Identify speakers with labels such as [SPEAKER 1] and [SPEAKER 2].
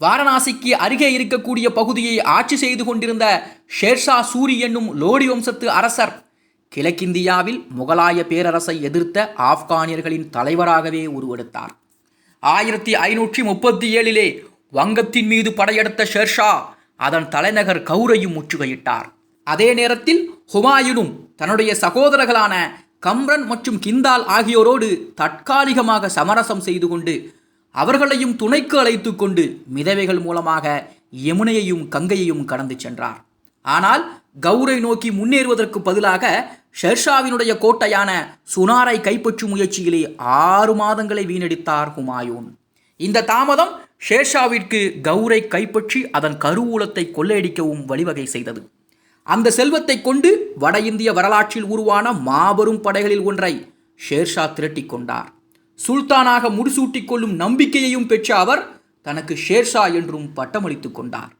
[SPEAKER 1] வாரணாசிக்கு அருகே இருக்கக்கூடிய பகுதியை ஆட்சி செய்து கொண்டிருந்த ஷேர்ஷா சூரி என்னும் லோடி வம்சத்து அரசர் கிழக்கிந்தியாவில் முகலாய பேரரசை எதிர்த்த ஆப்கானியர்களின் தலைவராகவே உருவெடுத்தார். ஆயிரத்தி ஐநூற்றி முப்பத்தி ஏழிலே வங்கத்தின் மீது படையெடுத்த ஷேர்ஷா அதன் தலைநகர் கௌரையும் முற்றுகையிட்டார். அதே நேரத்தில் ஹுமாயூனும் தன்னுடைய சகோதரர்களான கம்ரன் மற்றும் கிந்தால் ஆகியோரோடு தற்காலிகமாக சமரசம் செய்து கொண்டு அவர்களையும் துணைக்கு அழைத்து கொண்டு மிதவைகள் மூலமாக யமுனையையும் கங்கையையும் கடந்து சென்றார். ஆனால் கௌரை நோக்கி முன்னேறுவதற்கு பதிலாக ஷெர்ஷாவினுடைய கோட்டையான சுனாரை கைப்பற்றும் முயற்சியிலே ஆறு மாதங்களை வீணடித்தார் ஹுமாயூன். இந்த தாமதம் ஷேர்ஷாவிற்கு கௌரை கைப்பற்றி அதன் கருவூலத்தை கொள்ளையடிக்கவும் வழிவகை செய்தது. அந்த செல்வத்தை கொண்டு வட இந்திய வரலாற்றில் உருவான மாபெரும் படைகளில் ஒன்றை ஷேர்ஷா திரட்டிக் கொண்டார். சுல்தானாக முடிசூட்டிக் கொள்ளும் நம்பிக்கையையும் பெற்ற அவர் தனக்கு ஷேர்ஷா என்றும் பட்டமளித்துக் கொண்டார்.